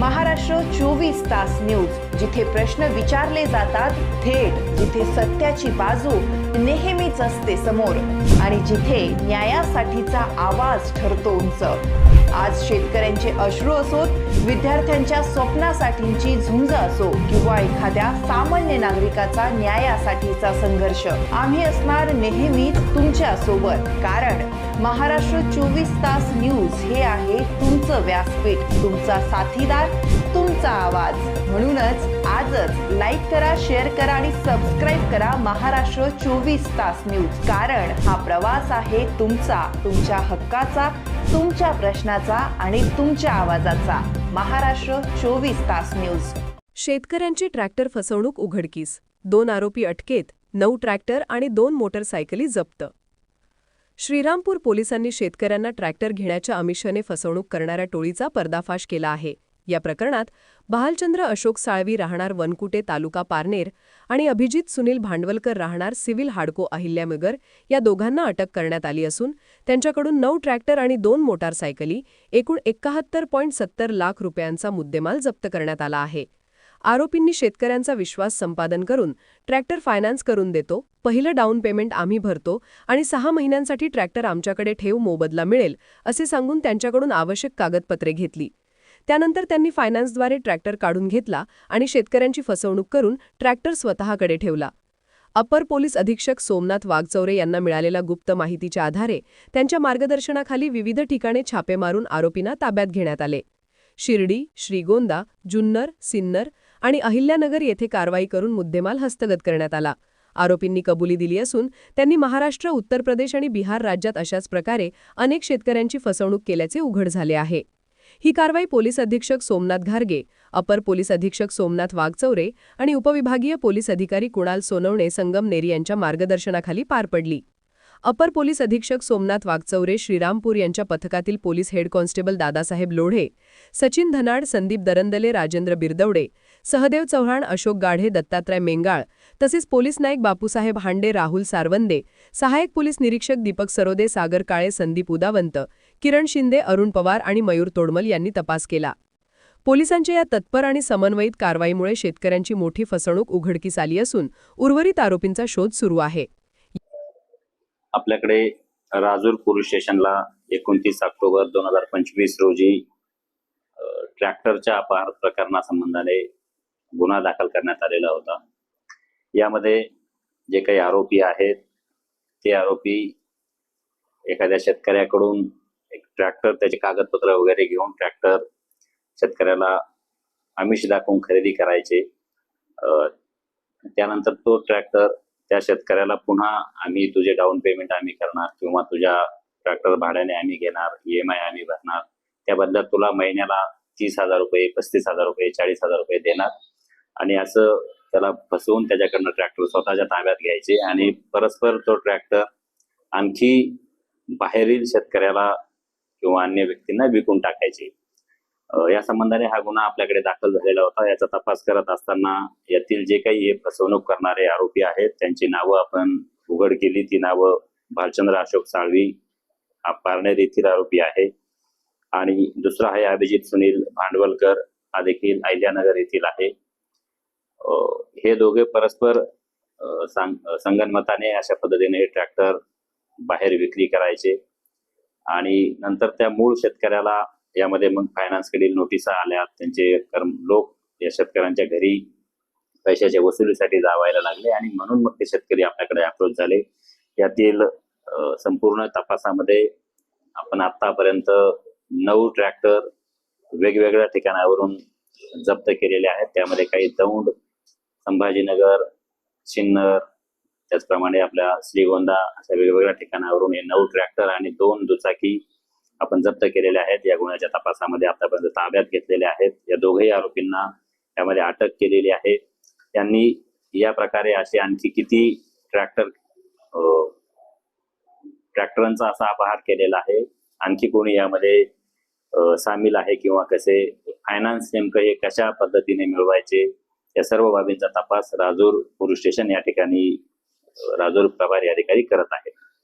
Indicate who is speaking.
Speaker 1: महाराष्ट्र चोवीस तास न्यूज जिथे प्रश्न विचारले जातात थेट जिथे सत्याची बाजू नेहमीच असते समोर. आणि जिथे न्यायासाठीचा आवाज ठरतो उंच. आज शेतकऱ्यांचे अश्रू असोत विद्यार्थ्यांच्या स्वप्नासाठीची झुंज असो किंवा एखाद्या सामान्य नागरिकाचा न्यायासाठीचा संघर्ष. आम्ही असणार नेहमीच तुमच्यासोबत. कारण महाराष्ट्र चोवीस तास न्यूज हे आहे तुमचं व्यासपीठ. तुमचा साथीदार तुमचा आवाज. म्हणूनच आजच लाईक करा शेअर करा आणि सबस्क्राईब करा महाराष्ट्र चोवीस तास न्यूज कारण हा प्रवास आहे तुमचा तुमच्या हक्काचा तुमच्या प्रश्नाचा आणि तुमच्या आवाजाचा. महाराष्ट्र चोवीस तास न्यूज
Speaker 2: शेतकऱ्यांची ट्रॅक्टर फसवणूक उघडकीस. दोन आरोपी अटकेत नऊ ट्रॅक्टर आणि दोन मोटरसायकली जप्त. श्रीरामपूर पोलिसांनी शेतकऱ्यांना ट्रॅक्टर घेण्याच्या अमिषाने फसवणूक करणाऱ्या टोळीचा पर्दाफाश केला आहे. या प्रकरणात बहालचंद्र अशोक साळवी राहणार वनकुटे तालुका पारनेर आणि अभिजित सुनील भांडवलकर राहणार सिव्हिल हाडको अहिल्यानगर या दोघांना अटक करण्यात आली असून त्यांच्याकडून नऊ ट्रॅक्टर आणि दोन मोटारसायकली एकूण एकाहत्तर पॉईंट सत्तर लाख रुपयांचा मुद्देमाल जप्त करण्यात आला आहे. आरोपींनी शेतकऱ्यांचा विश्वास संपादन करून ट्रॅक्टर फायनान्स करून देतो पहिलं डाऊन पेमेंट आम्ही भरतो आणि सहा महिन्यांसाठी ट्रॅक्टर आमच्याकडे ठेव मोबदला मिळेल असे सांगून त्यांच्याकडून आवश्यक कागदपत्रे घेतली. त्यानंतर त्यांनी फायनान्सद्वारे ट्रॅक्टर काढून घेतला आणि शेतकऱ्यांची फसवणूक करून ट्रॅक्टर स्वतःकडे ठेवला. अपर पोलीस अधीक्षक सोमनाथ वाघचौरे यांना मिळालेल्या गुप्त माहितीच्या आधारे त्यांच्या मार्गदर्शनाखाली विविध ठिकाणी छापे मारून आरोपींना ताब्यात घेण्यात आले. शिर्डी श्रीगोंदा जुन्नर सिन्नर आणि अहिल्यानगर येथे कारवाई करून मुद्देमाल हस्तगत करण्यात आला. आरोपींनी कबुली दिली असून त्यांनी महाराष्ट्र उत्तर प्रदेश आणि बिहार राज्यात अशाच प्रकारे अनेक शेतकऱ्यांची फसवणूक केल्याचे उघड झाले आहे. ही कारवाई पोलीस अधीक्षक सोमनाथ घारगे अपर पोलीस अधीक्षक सोमनाथ वाघचौरे आणि उपविभागीय पोलीस अधिकारी कुणाल सोनवणे संगमनेरी यांच्या मार्गदर्शनाखाली पार पडली. अपर पोलीस अधीक्षक सोमनाथ वाघचौरे श्रीरामपूर यांच्या पथकातील police head constable Dadasaheb Lodhe Sachin Dhanad Sandip Darandale Rajendra Birdawade Sahadev Chavan Ashok Gadhe Dattatray Mengal तसेच पोलीस नाईक बापूसाहेब हांडे राहुल सारवंदे सहायक पोलीस निरीक्षक दीपक सरोदे सागर काळे संदीप उदावंत किरण शिंदे अरुण पवार आणि मयूर तोडमल यांनी तपास केला. पोलिसांच्या या तत्पर आणि समन्वयित कारवाईमुळे शेतकऱ्यांची मोठी फसवणूक उघडकीस आली असून उर्वरित आरोपींचा शोध सुरू आहे.
Speaker 3: आपल्याकडे राजूर पोलीस स्टेशनला एकोणतीस ऑक्टोबर दोन हजार पंचवीस रोजी ट्रॅक्टरच्या अपहार प्रकरणासंबंधाने गुन्हा दाखल करण्यात आलेला होता. यामध्ये जे काही आरोपी आहेत ते आरोपी एखाद्या शेतकऱ्याकडून ट्रॅक्टर त्याचे कागदपत्र वगैरे घेऊन ट्रॅक्टर शेतकऱ्याला आमिष दाखवून खरेदी करायचे. अ, त्यानंतर तो ट्रॅक्टर त्या शेतकऱ्याला पुन्हा आम्ही तुझे डाऊन पेमेंट आम्ही करणार किंवा तुझ्या ट्रॅक्टर भाड्याने आम्ही घेणार ई एम आय आम्ही भरणार. त्या बदल्यात तुला महिन्याला तीस हजार रुपये पस्तीस हजार रुपये चाळीस हजार रुपये देणार. आणि असं त्याला फसवून त्याच्याकडनं ट्रॅक्टर स्वतःच्या ताब्यात घ्यायचे आणि परस्पर तो ट्रॅक्टर आणखी बाहेरील शेतकऱ्याला किंवा अन्य व्यक्तींना विकून टाकायचे. या संबंधाने हा गुन्हा आपल्याकडे दाखल झालेला होता. याचा तपास करत असताना यातील जे काही हे फसवणूक करणारे आरोपी आहेत त्यांची नावं आपण उघड केली. ती नावं भालचंद्र अशोक साळवी हा पारनेर येथील आरोपी आहे. आणि दुसरा आहे अभिजित सुनील भांडवलकर हा देखील अहिल्यानगर येथील आहे. हे दोघे परस्पर सांग- संगनमताने अशा पद्धतीने हे ट्रॅक्टर बाहेर विक्री करायचे. आणि नंतर त्या मूळ शेतकऱ्याला यामध्ये मग फायनान्सकडील नोटिसा आल्या त्यांचे कर्म लोक या शेतकऱ्यांच्या घरी पैशाच्या वसुलीसाठी जावायला लागले आणि म्हणून मग ते शेतकरी आपल्याकडे अप्रोच झाले. यातील संपूर्ण तपासामध्ये आपण आतापर्यंत नऊ ट्रॅक्टर वेगवेगळ्या ठिकाणावरून जप्त केलेले आहेत. त्यामध्ये काही दौंड संभाजीनगर सिन्नर त्याचप्रमाणे आपल्या श्रीगोंदा अशा वेगवेगळ्या ठिकाणावरून हे नऊ ट्रॅक्टर आणि दोन दुचाकी आपण जप्त केलेल्या आहेत. या गुन्ह्याच्या तपासामध्ये आतापर्यंत ताब्यात घेतलेल्या आहेत. या दोघेही आरोपींना यामध्ये अटक केलेली आहे. त्यांनी या प्रकारे असे आणखी किती ट्रॅक्टर ट्रॅक्टरांचा असा अपहार केलेला आहे. आणखी कोणी यामध्ये सामील आहे किंवा कसे फायनान्स नेमकं हे कशा पद्धतीने मिळवायचे या सर्व बाबींचा तपास राजूर पोलीस स्टेशन या ठिकाणी अ, राजूर प्रभारी अधिकारी करत आहेत.